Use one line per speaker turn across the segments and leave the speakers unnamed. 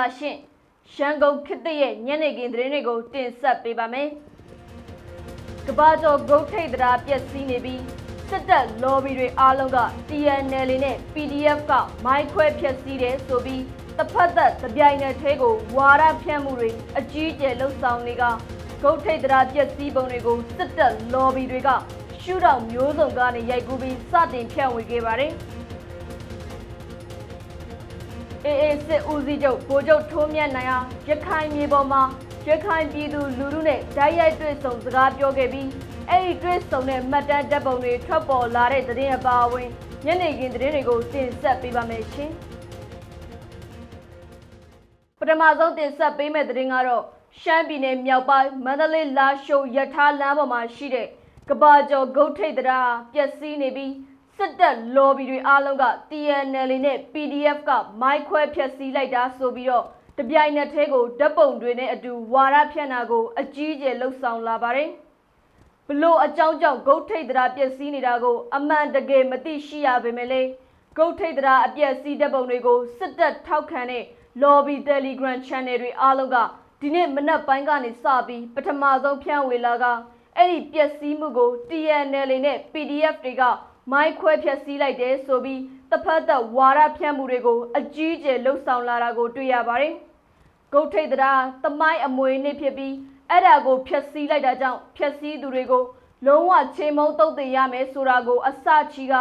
ပါရှင်ရန်ကုန်ခေတ်သစ်ရဲ့ညနေခင်းသတင်းတွေကိုတင်ဆက်ပေးပါမယ်ကဘာကျော်ဂုတ်ထိတ်တရားပျက်စီးနေပြီးစစ်တပ် lobby တွေအားလုံးက TNL နဲ့ PDF ကမိုင်းခွဲဖျက်ဆီးတယ်ဆိုပြီးတစ်ဖက်သက်တပြိုင်နက်တည်းကိုဝါရဖြန့်မှုတွေအကြီးအကျယ်လှုပ်ဆောင်နေကဂုတ်ထိတ်တရားပျက်စီးပုံတွေကိုစစ်တပ် lobby တွေကရှုထောင့်မျိုးစုံကနေရိုက်ကူးပြီးစတင်ဖြန့်ဝေခဲ့ပါတယ်။ အေးအေးစစ်ဦးစီးချုပ်ဗိုလ်ချုပ်ထိုးမြတ်နိုင်ဟာရခိုင်မြေပေါ်မှာရခိုင်ပြည်သူလူထုနဲ့ဓာတ်ရိုက်တွေ့ဆုံစကားပြောခဲ့ပြီးအဲ့ဒီတွေ့ဆုံတဲ့မှတ်တမ်းဓာတ်ပုံတွေထွက်ပေါ်လာတဲ့သတင်းအပါအဝင်ညနေခင်းသတင်းတွေကိုတင်ဆက်ပေးပါမယ်ရှင်။ပထမဆုံးတင်ဆက်ပေးမယ့်သတင်းကတော့ရှမ်းပြည်နယ်မြောက်ပိုင်းမန္တလေးလာရှိုးရထားလမ်းပေါ်မှာရှိတဲ့ကဘာကျော်ဂုတ်ထိတ်တရားပျက်စီးနေပြီး စစ်တပ် lobby တွေအားလုံးက TNL နဲ့ PDF ကမိုက်ခွဲဖျက်ဆီးလိုက်တာဆိုပြီးတော့တပြိုင်နက်တည်းကိုဓာတ်ပုံတွေနဲ့အတူဝါရဖြန့်တာကိုအကြီးအကျယ်လှုပ်ဆောင်လာပါတယ်။ဘလို့အကြောင်းကြောင့်ဂုတ်ထိတ်တရားပျက်စီးနေတာကို အမှန်တကယ်မသိရှိရပေမဲ့လေဂုတ်ထိတ်တရားအပျက်စီးဓာတ်ပုံတွေကိုစစ်တပ်ထောက်ခံတဲ့ lobby Telegram channel တွေအားလုံးကဒီနေ့မနက်ပိုင်းကနေစပြီးပထမဆုံးဖြန့်ဝေလာကအဲ့ဒီပျက်စီးမှုကို TNL နဲ့ PDF တွေက မိုင်းခွဲဖျက်ဆီးလိုက်တယ်ဆိုပြီးတစ်ဖက်သက်ဝါရဖြန့်မှုတွေကိုအကြီးအကျယ်လှုပ်ဆောင်လာတာကိုတွေ့ရပါတယ်။ဂုတ်ထိတ်တရားတမိုင်းအမွေနေ့ဖြစ်ပြီးအဲ့ဒါကိုဖျက်ဆီးလိုက်တာကြောင့်ဖျက်ဆီးသူတွေကိုလုံးဝချေမုန်းတုတ်တင်ရမယ်ဆိုတာကိုအစချီက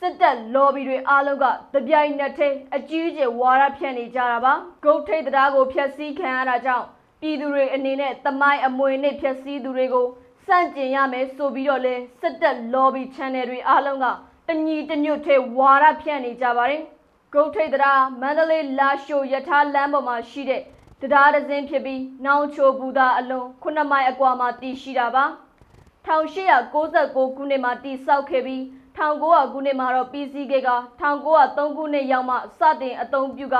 စစ်တပ် lobby တွေအားလုံးကတပြိုင်နက်တည်းအကြီးအကျယ်ဝါရဖြန့်နေကြတာပါ။ဂုတ်ထိတ်တရားကိုဖျက်ဆီးခံရတာကြောင့်ပြည်သူတွေအနေနဲ့တမိုင်းအမွေနေ့ဖျက်ဆီးသူတွေကို စန့်ကျင်ရမယ်ဆိုပြီးတော့လဲစစ်တပ် lobby channel တွေအားလုံးကတညီတညွတ်ထဲဝါရဖြန့်နေကြပါတယ်။ဂုတ်ထိတ်တရားမန္တလေးလာရှိုးရထားလမ်းပေါ်မှာရှိတဲ့တရားဒဇင်းဖြစ်ပြီးနောင်ချိုဘူတာအလွန်9မိုင်အကွာမှာတည်ရှိတာပါ။1896ခုနှစ်မှာတည်ဆောက်ခဲ့ပြီး1900ခုနှစ်မှာတော့ပြီးစီးခဲ့က1903ခုနှစ်ရောက်မှစတင်အသုံးပြုက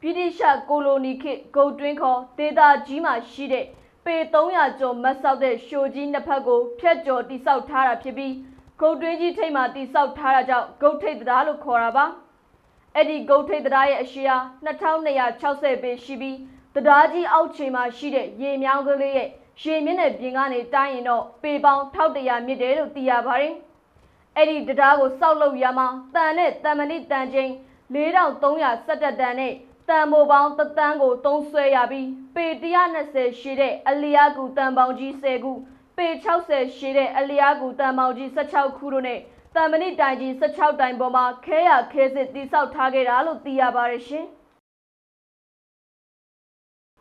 ဗြိတိရှကိုလိုနီခေတ်ဂုတ်တွင်းခေါ်ဒေသကြီးမှာရှိတဲ့ ပေ300ကျော်မတ်ဆောက်တဲ့ရှိုကြီးနှစ်ဖက်ကိုဖြတ်ကျော်တိဆောက်ထားတာဖြစ်ပြီးဂုတ်တွင်းကြီးထိပ်မှာတိဆောက်ထားတာကြောင့်ဂုတ်ထိပ်တရားလို့ခေါ်တာပါအဲ့ဒီဂုတ်ထိပ်တရားရဲ့အရှိအား2260ပေရှိပြီးတရားကြီးအောက်ခြေမှာရှိတဲ့ရေမြောင်းကလေးရဲ့ရေမျက်နှာပြင်ကနေတိုင်းရင်တော့ပေပေါင်း1100မြင့်တယ်လို့သိရပါတယ်အဲ့ဒီတရားကိုစောက်လုပ်ရမှာတန်နဲ့တန်မဏိတန်ချင်း4317တန်နဲ့ တန်မိုပေါင်းတသန်းကိုသုံးဆွဲရပြီးပေ120ရှိတဲ့အလျားကူတန်ပေါင်းကြီး10ခုပေ60ရှိတဲ့အလျားကူတန်ပေါင်းကြီး16ခုတို့နဲ့တန်မဏိတိုင်ကြီး16တိုင်ပေါ်မှာခဲရခဲစစ်တိဆောက်ထားခဲ့တာလို့သိရပါတယ်ရှင်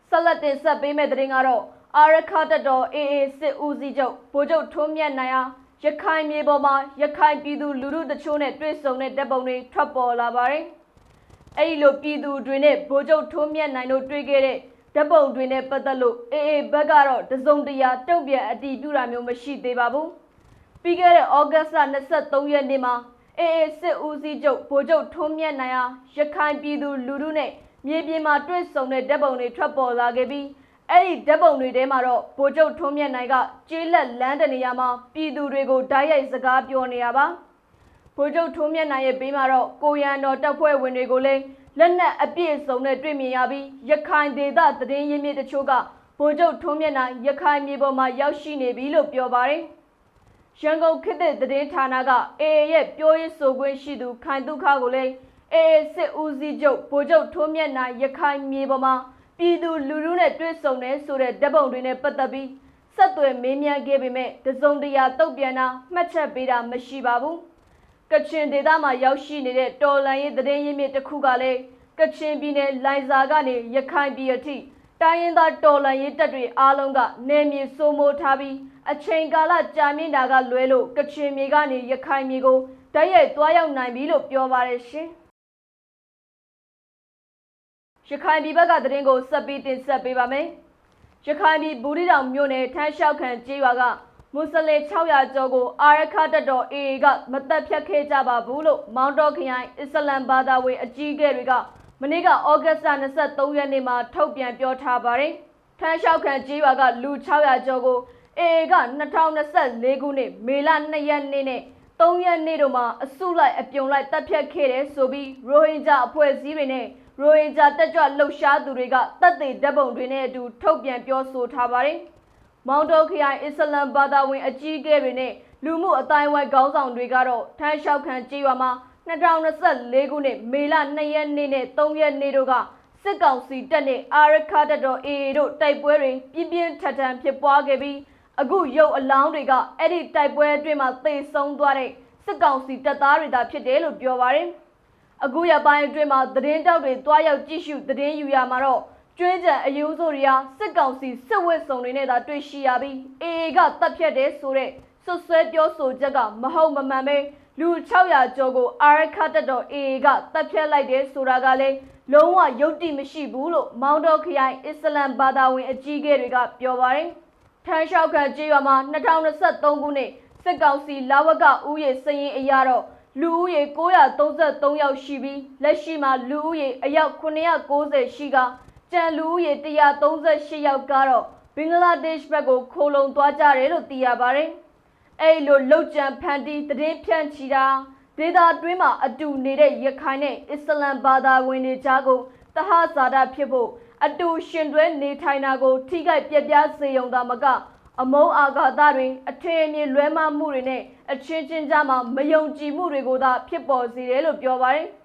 ဆက်လက်တင်ဆက်ပေးမယ့်သတင်းကတော့အာရခတတော် AA စစ်ဦးစီးချုပ်ဗိုလ်ချုပ်ထွန်းမြတ်နိုင်အားရခိုင်မြေပေါ်မှာရခိုင်ပြည်သူလူထုတချို့နဲ့တွေ့ဆုံတဲ့တပ်ပုံတွေထွက်ပေါ်လာပါတယ်။ အဲဒီလိုပြည်သူတွေနဲ့ဗိုလ်ချုပ်ထွန်းမြတ်နိုင်တို့တွေ့ခဲ့တဲ့ဓာတ်ပုံတွေနဲ့ပတ်သက်လို့အေအေဘက်ကတော့တစုံတရာတုံ့ပြန်အတည်ပြုတာမျိုးမရှိသေးပါဘူး။ပြီးခဲ့တဲ့ဩဂတ်စ်လ23ရက်နေ့မှာအေအေစစ်ဦးစီးချုပ်ဗိုလ်ချုပ်ထွန်းမြတ်နိုင်ဟာရခိုင်ပြည်သူလူထုနဲ့မြေပြင်မှာတွေ့ဆုံတဲ့ဓာတ်ပုံတွေထွက်ပေါ်လာခဲ့ပြီးအဲ့ဒီဓာတ်ပုံတွေထဲမှာတော့ဗိုလ်ချုပ်ထွန်းမြတ်နိုင်ကကျေးလက်လမ်းတနေရာမှာပြည်သူတွေကိုဓာတ်ရိုက်စကားပြောနေရပါ ဗိုလ်ချုပ်ထွန်းမြတ်နိုင်ရဲ့ဘေးမှာတော့ကိုရန်တော်တပ်ဖွဲ့ဝင်တွေကိုလည်းလက်နက်အပြည့်စုံနဲ့တွေ့မြင်ရပြီးရခိုင်ဒေသသတင်းရင်းမြစ်တချို့ကဗိုလ်ချုပ်ထွန်းမြတ်နိုင်ရခိုင်မြေပေါ်မှာရောက်ရှိနေပြီလို့ပြောပါတယ်ရန်ကုန်ခေတ်သစ်သတင်းဌာနကအေအေရဲ့ပြောရေးဆိုခွင့်ရှိသူခိုင်ဒုက္ခကိုလည်းအေအေစစ်ဦးစီးချုပ်ဗိုလ်ချုပ်ထွန်းမြတ်နိုင်ရခိုင်မြေပေါ်မှာပြည်သူလူထုနဲ့တွေ့ဆုံနေဆိုတဲ့ဓာတ်ပုံတွေနဲ့ပတ်သက်ပြီးဆက်သွယ်မေးမြန်းခဲ့ပေမဲ့တစုံတရာတုံ့ပြန်တာမှတ်ချက်ပေးတာမရှိပါဘူး ကချင်ဒေသမှာရောက်ရှိနေတဲ့တော်လန်ရေးသတင်းရင်းမြစ်တစ်ခုကလည်းကချင်ပြည်နယ်လိုင်ဇာကနေရခိုင်ပြည်အထိတိုင်းရင်းသားတော်လန်ရေးတပ်တွေအားလုံးကနေမြေစိုးမိုးထားပြီးအချိန်ကာလကြာမြင့်တာကလွဲလို့ကချင်မြေကနေရခိုင်မြေကိုတရက်ရိုက်သွားရောက်နိုင်ပြီလို့ပြောပါတယ်ရှင်ရခိုင်ပြည်ဘက်ကသတင်းကိုဆက်ပြီးတင်ဆက်ပေးပါမယ်။ရခိုင်ပြည်ဘူးရီတောင်မြို့နယ်ထန်းလျှောက်ခံကျေးရွာက မွတ်စလင်600ကျော်ကိုအာရခတက်တော် AA ကမတက်ဖြတ်ခဲ့ကြပါဘူးလို့မောင်တော်ခရိုင်အစ္စလမ်ဘာသာဝင်အကြီးအကဲတွေကမနေ့ကဩဂတ်စ်23ရက်နေ့မှာထုတ်ပြန်ပြောထားပါတယ်။ထန်းလျှောက်ခံကျေးရွာကလူ600ကျော်ကို AA က2024ခုနှစ်မေလ2ရက်နေ့နဲ့3ရက်နေ့တို့မှာအစုလိုက်အပြုံလိုက်တပ်ဖြတ်ခဲ့တယ်ဆိုပြီးရိုဟင်ဂျာအဖွဲ့အစည်းတွေနဲ့ရိုဟင်ဂျာတက်ကြွလှုပ်ရှားသူတွေကတပ်သေးဓာတ်ပုံတွေနဲ့အတူထုတ်ပြန်ပြောဆိုထားပါတယ်။ မောင်တောခရိုင်အစ္စလမ်ဘာသာဝင်အကြီးအကဲတွေနဲ့လူမှုအတိုင်းအဝိုင်းခေါင်းဆောင်တွေကတော့ထမ်းလျှောက်ခံကြေးရွာမှာ2024ခုနှစ်မေလ2ရက်နေ့နဲ့3ရက်နေ့တို့ကစစ်ကောင်စီတပ်နဲ့အာရခတပ်တော် AA တို့တိုက်ပွဲတွေပြင်းပြင်းထန်ထန်ဖြစ်ပွားခဲ့ပြီးအခုရုပ်အလောင်းတွေကအဲ့ဒီတိုက်ပွဲအတွင်းမှာသေဆုံးသွားတဲ့စစ်ကောင်စီတပ်သားတွေသာဖြစ်တယ်လို့ပြောပါတယ်။အခုရပိုင်းအတွင်းမှာသတင်းတောက်တွေတွားရောက်ကြည့်ရှုသတင်းယူရမှာတော့ ကျွင်းကြံအယူဆိုတွေဟာစစ်ကောင်စီစစ်ဝတ်စုံတွေနဲ့သာတွေ့ရှိရပြီး AA ကတပ်ဖြတ်တယ်ဆိုတဲ့ဆွဆွဲပြောဆိုချက်ကမဟုတ်မမှန်ပဲလူ600ကျော်ကိုအာရခတ်တော် AA ကတပ်ဖြတ်လိုက်တယ်ဆိုတာကလည်းလုံးဝယုတ်တိမရှိဘူးလို့မောင်တော်ခရိုင်အစ္စလမ်ဘာသာဝင်အကြီးအကဲတွေကပြောပါတယ်။ထန်းလျှောက်ခံကြေးရွာမှာ2023ခုနှစ်စစ်ကောင်စီလာဝကဥယေစရင်အရာတော့လူဦးရေ933ယောက်ရှိပြီးလက်ရှိမှာလူဦးရေအယောက်990ရှိက ကြံလူဦးရေ138ယောက်ကတော့ဘင်္ဂလားဒေ့ရှ်ဘက်ကိုခိုလုံသွားကြတယ်လို့သိရပါတယ်။အဲ့လိုလောက်ကြံဖန်တီးသတင်းဖြန့်ချီတာဒေတာတွင်းမှာအတူနေတဲ့ရခိုင်နဲ့အစ္စလမ်ဘာသာဝင်တွေကြားကိုတဟဇာတာဖြစ်ဖို့အတူရှင်တွဲနေထိုင်တာကို ထိခိုက်ပြက်ပြားစေုံသာမကအမုန်းအာဃာတတွေအထင်အမြင်လွဲမှားမှုတွေနဲ့အချင်းချင်းကြားမှာမယုံကြည်မှုတွေကိုသာဖြစ်ပေါ်စေတယ်လို့ပြောပါတယ်။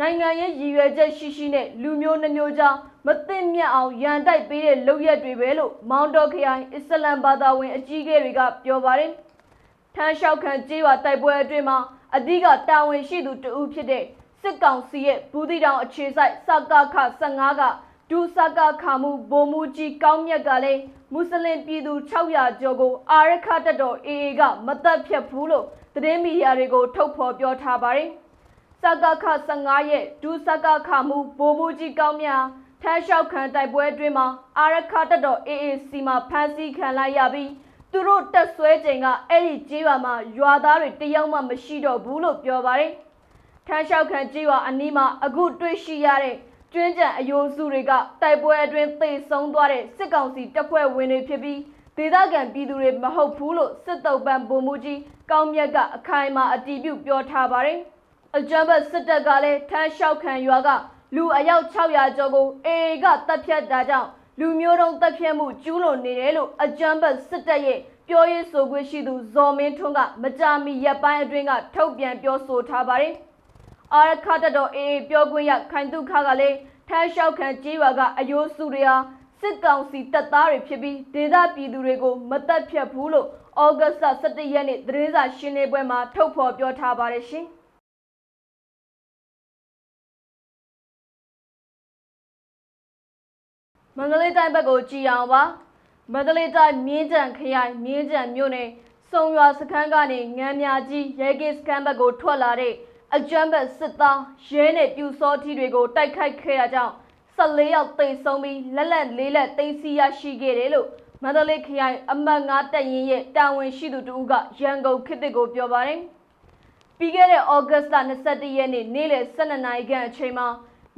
နိုင်ငံရေးရည်ရွယ်ချက်ရှိရှိနဲ့လူမျိုးနှမျိုးကြားမသိမြတ်အောင်ရန်တိုက်ပေးတဲ့လုပ်ရက်တွေပဲလို့မောင်တော်ခရိုင်အစ္စလမ်ဘာသာဝင်အကြီးအကဲတွေကပြောပါတယ်။ထန်းလျှောက်ခံကြေးရွာတိုက်ပွဲအတွင်းမှာအဓိကတာဝန်ရှိသူတဦးဖြစ်တဲ့စစ်ကောင်စီရဲ့ဘူးတီတောင်အခြေစိုက်စကခ15ကဒူစကခမှုဘိုမူကြီးကောင်းမြတ်ကလည်းမွတ်စလင်ပြည်သူ600ကျော်ကိုအာရခတပ်တော် AA ကမသက်ဖြတ်ဘူးလို့သတင်းမီဒီယာတွေကိုထုတ်ဖော်ပြောထားပါတယ်။ စကခ15ရဲ့ဒူစကခမှုဘိုမူကြီးကောင်းမြတ်ထမ်းလျှောက်ခံတိုက်ပွဲအတွင်းမှာအာရခတပ်တော် AAC မှာဖမ်းဆီးခံလိုက်ရပြီးသူတို့တက်ဆွဲချိန်ကအဲ့ဒီကြေးရွာမှာရွာသားတွေတယောက်မှမရှိတော့ဘူးလို့ပြောပါတယ်။ထမ်းလျှောက်ခံကြေးရွာအနီးမှာအခုတွေ့ရှိရတဲ့ကျွင်းကြံအယိုးစုတွေကတိုက်ပွဲအတွင်းသေဆုံးသွားတဲ့စစ်ကောင်စီတပ်ဖွဲ့ဝင်တွေဖြစ်ပြီးဒေသခံပြည်သူတွေမဟုတ်ဘူးလို့စစ်တုပ်ပန်းဗိုလ်မှူးကြီးကောင်းမြတ်ကအခိုင်အမာအတည်ပြုပြောထားပါတယ်။ အကြမ်းဖက်စစ်တပ်ကလည်းထမ်းလျှောက်ခံရွာကလူအယောက်600ကျော်ကိုအေအေကတပ်ဖြတ်တာကြောင့်လူမျိုးတုံးတပ်ဖြတ်မှုကျူးလွန်နေတယ်လို့အကြမ်းဖက်စစ်တပ်ရဲ့ပြောရေးဆိုခွင့်ရှိသူဇော်မင်းထွန်းကမကြာမီရက်ပိုင်းအတွင်းကထုတ်ပြန်ပြောဆိုထားပါတယ်။အာရခတ်တော်အေအေပြောခွင့်ရခိုင်တုခကလည်းထမ်းလျှောက်ခံကြေးရွာကအယိုးစုတွေဟာစစ်ကောင်စီတပ်သားတွေဖြစ်ပြီးဒေသပြည်သူတွေကိုမတက်ဖြတ်ဘူးလို့ဩဂတ်စ်17ရက်နေ့သတင်းစာရှင်းလင်းပွဲမှာထုတ်ဖော်ပြောထားပါတယ်ရှင်။ မန္တလေးတိုင်းဘက်ကိုကြည်အောင်ပါမန္တလေးတိုင်းမြင်းကြံခရိုင်မြင်းကြံမြို့နယ်စုံရွာစခန်းကနေငမ်းမြကြီးရဲကင်းစခန်းဘက်ကိုထွက်လာတဲ့အကြမ်းဖက်စစ်သားရဲနဲ့ပြူစောထီတွေကိုတိုက်ခိုက်ခဲ့တာကြောင့်14ယောက်သေဆုံးပြီးလက်လက်လေးလက်သိမ်းဆီးရရှိခဲ့တယ်လို့မန္တလေးခရိုင်အမှတ်9တပ်ရင်းရဲ့တာဝန်ရှိသူတို့ကရန်ကုန်ခေတ်တစ်ကိုပြောပါတယ်။ပြီးခဲ့တဲ့ဩဂတ်စ်လ22ရက်နေ့နေ့လယ်12နာရီခန့်အချိန်မှာ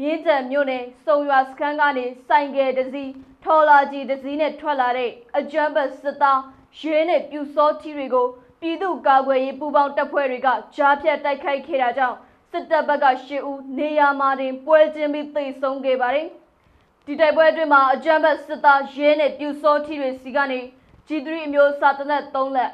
မြင်းကြံမြို့နယ်စုံရွာစခန်းကနေစိုင်ကယ်တစည်းထော်လာကြီးတစည်းနဲ့ထွက်လာတဲ့အကြမ်းဖက်စစ်သားရဲနဲ့ပြူစောထီတွေကိုပြည်သူ့ကာကွယ်ရေးပူးပေါင်းတပ်ဖွဲ့တွေကကြားဖြတ်တိုက်ခိုက်ခဲ့တာကြောင့်စစ်တပ်ဘက်က၈ဦးနေရာမှာတင်ပွဲချင်းပြီးသိဆုံးခဲ့ပါတယ်။ဒီတိုက်ပွဲအတွင်းမှာအကြမ်းဖက်စစ်သားရဲနဲ့ပြူစောထီတွေစီကနေ G3 အမျိုးအစားတနက်3လက်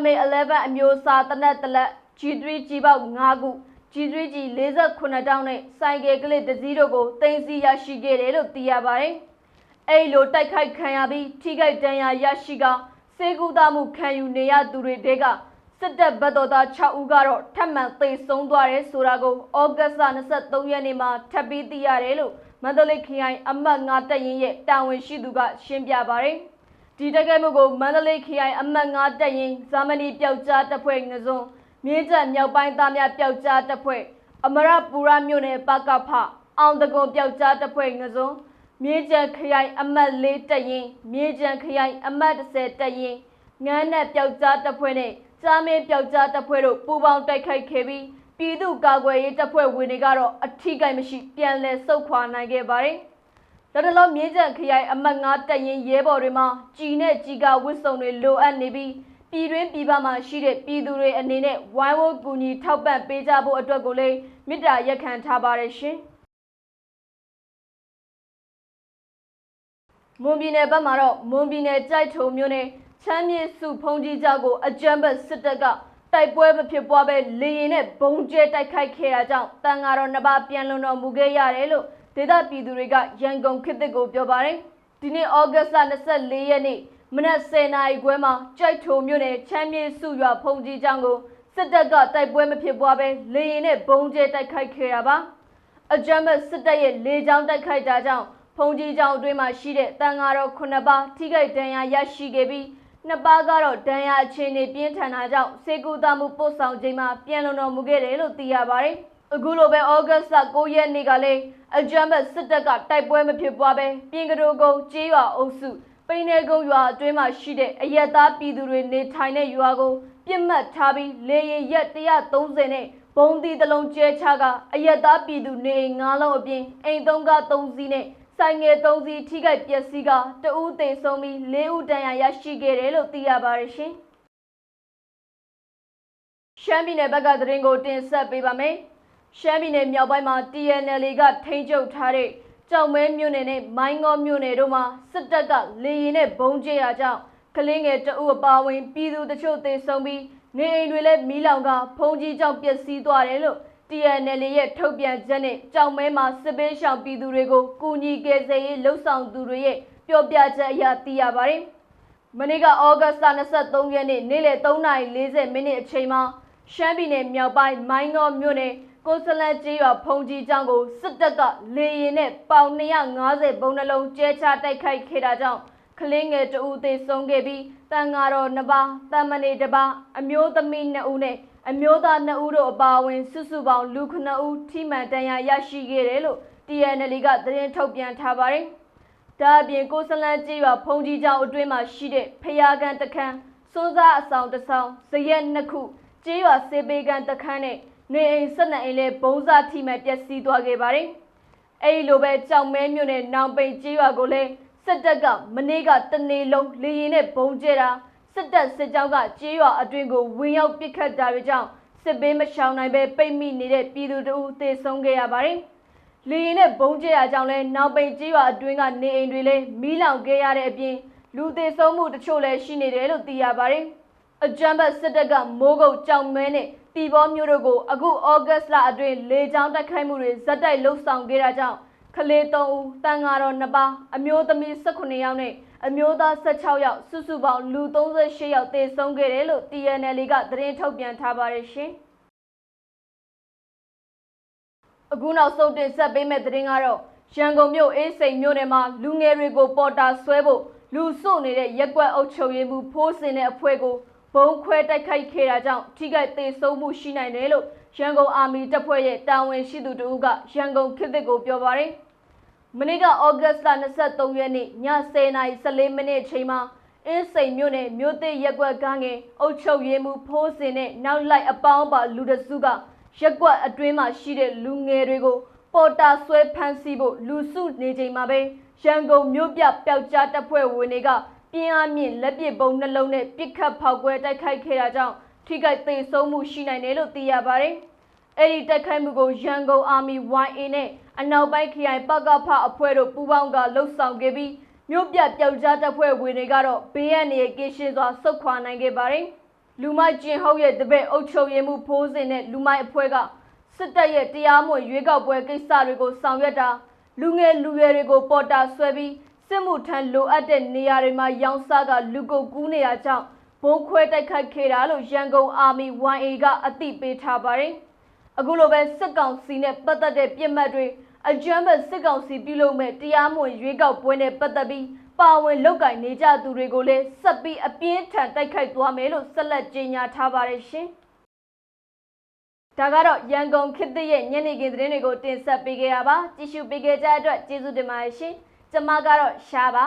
MA11 အမျိုးအစားတနက်1လက် G3 ကြီးပေါက်5ခု G3G 48တောင်းနဲ့ဆိုင်ကယ်ကလစ်တစ်စီးတို့ကိုတင်စီရရှိခဲ့တယ်လို့သိရပါတယ်။အဲ့လိုတိုက်ခိုက်ခံရပြီးထိခိုက်ဒဏ်ရာရရှိကစေကူတာမှုခံယူနေရသူတွေတဲကစစ်တပ်ဘက်တော်သား6ဦးကတော့ထပ်မံသေဆုံးသွားတယ်ဆိုတာကိုဩဂတ်စ်23ရက်နေ့မှာထပ်ပြီးသိရတယ်လို့မန္တလေးခရိုင်အမှတ်9တပ်ရင်းရဲ့တာဝန်ရှိသူကရှင်းပြပါတယ်။ဒီတိုက်ခိုက်မှုကိုမန္တလေးခရိုင်အမှတ်9တပ်ရင်းဇာမနီပျောက်ကြားတပ်ဖွဲ့ငစုံ မြင်းချက်မြောက်ပိုင်းသားများပျောက်ကြားတပ်ဖွဲ့အမရပူရမြို့နယ်ပကဖအောင်တကွန်ပျောက်ကြားတပ်ဖွဲ့ငစုံမြင်းချက်ခရိုင်အမှတ်၄တပ်ရင်းမြင်းချက်ခရိုင်အမှတ်30တပ်ရင်းငန်းနဲ့ပျောက်ကြားတပ်ဖွဲ့နဲ့ကြားမင်းပျောက်ကြားတပ်ဖွဲ့တို့ပူးပေါင်းတိုက်ခိုက်ခဲ့ပြီးပြည်သူ့ကာကွယ်ရေးတပ်ဖွဲ့ဝင်တွေကတော့အထီးကိမရှိပြန်လည်ဆုတ်ခွာနိုင်ခဲ့ပါတယ်။ဒါတလို့မြင်းချက်ခရိုင်အမှတ်9တပ်ရင်းရဲဘော်တွေမှာကြည်နဲ့ကြည်ကဝစ်စုံတွေလိုအပ်နေပြီး ပြည်တွင်းပြည်ပမှာရှိတဲ့ပြည်သူတွေအနေနဲ့ဝိုင်းဝန်းကူညီထောက်ပံ့ပေးကြဖို့အတွက်ကိုလည်းမေတ္တာရက်ခံထားပါတယ်ရှင်။မွန်ပြည်နယ်ဘက်မှာတော့မွန်ပြည်နယ်ကြိုက်ထုံမြို့နယ်ချမ်းမြေစုဖုန်ကြီးကျောက်ကိုအကြမ်းဖက်စစ်တပ်ကတိုက်ပွဲမဖြစ်ပွားပဲလေရင်နဲ့ဘုံကျဲတိုက်ခိုက်ခဲ့တာကြောင့်တန်ဃာတော်နှစ်ပါးပြန်လွန်တော်မူခဲ့ရတယ်လို့ဒေသပြည်သူတွေကရန်ကုန်ခေတ်သစ်ကိုပြောပါတယ်။ဒီနေ့ဩဂတ်စ်လ24ရက်နေ့ မနက်10:00နာရီခွဲမှာကြိုက်ထုံမြို့နယ်ချမ်းမြေစုရွာဖုန်ကြီးကျောက်ကိုစစ်တပ်ကတိုက်ပွဲမဖြစ်ပွားပဲလေရင်နဲ့ဘုံကျဲတိုက်ခိုက်ခဲ့တာပါအကြမ်းဖက်စစ်တပ်ရဲ့လေကြောင်းတိုက်ခိုက်တာကြောင့်ဖုန်ကြီးကျောင်းအတွင်းမှာရှိတဲ့တန်ဃာတော်9ပါးထိခိုက်ဒဏ်ရာရရှိခဲ့ပြီးနှစ်ပါးကတော့ဒဏ်ရာအခြေအနေပြင်းထန်တာကြောင့်စေကူတာမှုပို့ဆောင်ချိန်မှာပြန်လွန်တော်မူခဲ့တယ်လို့သိရပါတယ်။အခုလိုပဲဩဂတ်စ်လ9ရက်နေ့ကလည်းအကြမ်းဖက်စစ်တပ်ကတိုက်ပွဲမဖြစ်ပွားပဲပြင်ကတိုကုန်းကျေးရွာအုပ်စု ပိနေကုန်းရွာအတွင်းမှာရှိတဲ့အရက်သားပြည်သူတွေနေထိုင်တဲ့ရွာကိုပြစ်မှတ်ထားပြီးလေရင်ရက်130နဲ့ဘုံဒီတလုံးကျဲချကအယက်သားပြည်သူနေအိမ်၅လုံးအပြင်အိမ်သုံးကား၃စီးနဲ့ဆိုင်ငယ်၃စီးထိခိုက်ပျက်စီးကတဦးသေဆုံးပြီး၄ဦးဒဏ်ရာရရှိခဲ့တယ်လို့သိရပါတယ်ရှင်။ရှမ်းပြည်နယ်ဘက်ကသတင်းကိုတင်ဆက်ပေးပါမယ်။ရှမ်းပြည်နယ်မြောက်ပိုင်းမှာ TNL ကထိန်းချုပ်ထားတဲ့ ကြောင်မဲမြို့နယ်နဲ့မိုင်းငေါမြို့နယ်တို့မှာစစ်တပ်ကလေရင်နဲ့ဘုံကျဲရာကြောင့်ကလင်းငယ်တအုပ်အပါအဝင်ပြည်သူတချို့သေဆုံးပြီးနေအိမ်တွေလည်းမီးလောင်ကဖုံကြီးကြောင့်ပျက်စီးသွားတယ်လို့ TNL ရဲ့ထုတ်ပြန်ချက်နဲ့ကြောင်မဲမှာစစ်ပေးရှောင်ပြည်သူတွေကိုကူညီကယ်ဆယ်ရေးလှုပ်ဆောင်သူတွေရဲ့ပြောပြချက်အရသိရပါတယ်။မနေ့ကဩဂတ်စ်လ23ရက်နေ့နေ့လယ်3:40မိနစ်အချိန်မှာရှမ်းပြည်နယ်မြောက်ပိုင်းမိုင်းငေါမြို့နယ် ကိုစလန်ကျေးရွာဖုန်ကြီးကျောင်းကိုစစ်တပ်ကလေရင်နဲ့ပေါင်250ဘုံနှလုံးကျဲချတိုက်ခိုက်ခဲ့တာကြောင့်ကလင်းငယ်တဦးသေဆုံးခဲ့ပြီးတန်ဃာတော်နှစ်ပါးတမန်နေတစ်ပါးအမျိုးသမီးနှစ်ဦးနဲ့အမျိုးသားနှစ်ဦးတို့အပါအဝင် စုစုပေါင်းလူ9ဦးထိမှန်ဒဏ်ရာရရှိခဲ့တယ်လို့ TNL ကသတင်းထုတ်ပြန်ထားပါတယ်။ဒါအပြင်ကိုစလန်ကျေးရွာဖုန်ကြီးကျောင်းအတွင်းမှာရှိတဲ့ဖျားကန်တခန်းစွန်းစားအဆောင်တစ်ဆောင်ဇရက်နှစ်ခုကျေးရွာစေပေကန်တခန်းနဲ့ နေအိမ်ဆက်နှစ်အိမ်လည်းဘုံစားထိမှန်ပျက်စီးသွားခဲ့ပါတယ်။အဲဒီလိုပဲကြောင်မဲမြို့နယ်နောင်ပိန်ကျေးရွာကိုလည်းစစ်တပ်ကမနေ့ကတနေ့လုံးလေရင်နဲ့ဘုံကျဲတာစစ်တပ်စစ်ကြောင်းကကျေးရွာအတွင်းကိုဝင်ရောက်ပစ်ခတ်တာတွေကြောင့်စစ်ဘေးမရှောင်နိုင်ပဲပိတ်မိနေတဲ့ပြည်သူတို့သေဆုံးခဲ့ရပါတယ်။လေရင်နဲ့ဘုံကျဲတာကြောင့်လည်းနောက်ပိန်ကျေးရွာအတွင်းကနေအိမ်တွေလည်းမီးလောင်ခဲ့ရတဲ့အပြင်လူသေဆုံးမှုတချို့လည်းရှိနေတယ်လို့သိရပါတယ်။အကြမ်းဖက်စစ်တပ်ကမိုးကုတ်ကြောင်မဲနဲ့ တီဘောမျိုးတို့ကိုအခုဩဂတ်စ်လအတွင်းလေကြောင်းတိုက်ခိုက်မှုတွေဇက်တိုက်လှုပ်ဆောင်ခဲ့တာကြောင့်ကလေး3ဦးတန်ဃာတော်2ပါးအမျိုးသမီး18ယောက်နဲ့အမျိုးသား16ယောက်စုစုပေါင်းလူ38ယောက်သေဆုံးခဲ့တယ်လို့ TNL ကသတင်းထုတ်ပြန်ထားပါတယ်ရှင်အခုနောက်ဆုံးတင်ဆက်ပေးမယ့်သတင်းကတော့ရန်ကုန်မြို့အေးစိန်မြို့နယ်မှာလူငယ်တွေကိုပေါ်တာဆွဲဖို့လူစုနေတဲ့ရက်ကွက်အုပ်ချုပ်ရေးမှုဖိုးစင်တဲ့အဖွဲ့ကို ဘုံခွဲတိုက်ခိုက်ခဲ့တာကြောင့်ထိခိုက်သေဆုံးမှုရှိနိုင်တယ်လို့ရန်ကုန်အာမီတပ်ဖွဲ့ရဲ့တာဝန်ရှိသူတို့ကရန်ကုန်ခေတ်သစ်ကိုပြောပါတယ်။မနေ့ကဩဂတ်စ်လ23ရက်နေ့ည10:14မိနစ်အချိန်မှာအင်းစိန်မြို့နယ်မြို့သစ်ရက်ကွက်ကငယ်အုပ်ချုပ်ရေးမှုဖိုးစင်နဲ့နောက်လိုက်အပေါင်းပါလူတစုကရက်ကွက်အတွင်းမှာရှိတဲ့လူငယ်တွေကိုပေါ်တာဆွဲဖမ်းဆီးဖို့လူစုနေချိန်မှာပဲရန်ကုန်မြို့ပြပျောက်ကြားတပ်ဖွဲ့ဝင်တွေက ပြင်းအားမြင့်လက်ပစ်ပုံနှလုံးနဲ့ပစ်ခတ်ဖောက်ခွဲတိုက်ခိုက်ခဲ့တာကြောင့်ထိခိုက်သေဆုံးမှုရှိနိုင်တယ်လို့သိရပါတယ်။အဲ့ဒီတိုက်ခိုက်မှုကိုရန်ကုန်အာမီ YA နဲ့အနောက်ပိုင်းခရိုင်ပကဖအဖွဲ့တို့ပူးပေါင်းကလှုပ်ဆောင်ခဲ့ပြီးမြို့ပြပျောက်ကြားတပ်ဖွဲ့ဝင်တွေကတော့ဘေးရန်နေကင်းရှင်းစွာဆုတ်ခွာနိုင်ခဲ့ပါတယ်။လူမိုက်ကျင်ဟုတ်ရဲ့တပည့်အုပ်ချုပ်ရေးမှုဖိုးစင်နဲ့လူမိုက်အဖွဲ့ကစစ်တပ်ရဲ့တရားမဝင်ရွေးကောက်ပွဲကိစ္စတွေကိုဆောင်ရွက်တာလူငယ်လူရွယ်တွေကိုပေါ်တာဆွဲပြီး စစ်မှုထမ်းလိုအပ်တဲ့နေရာတွေမှာရောင်းစားကလူကုန်ကူးနေရကြောင်းဘုံခွဲတိုက်ခိုက်ခဲ့တာလို့ရန်ကုန်အာမီ YA ကအသိပေးထားပါတယ်။အခုလိုပဲစစ်ကောင်စီနဲ့ပတ်သက်တဲ့ပြစ်မှတ်တွေအကြမ်းဖက်စစ်ကောင်စီပြုလုပ်မဲ့တရားမဝင်ရွေးကောက်ပွဲနဲ့ပတ်သက်ပြီးပါဝင်လောက်ကင်နေကြသူတွေကိုလည်းဆက်ပြီးအပြင်းထန်တိုက်ခိုက်သွားမယ်လို့ဆက်လက်ကြေညာထားပါတယ်ရှင်။ဒါကတော့ရန်ကုန်ခေတ်သစ်ရဲ့ညနေခင်းသတင်းတွေကိုတင်ဆက်ပေးခဲ့ရပါကြည့်ရှုပေးခဲ့ကြတဲ့အတွက်ကျေးဇူးတင်ပါတယ်ရှင်။ ကျွန်မကတော့ရှားပါ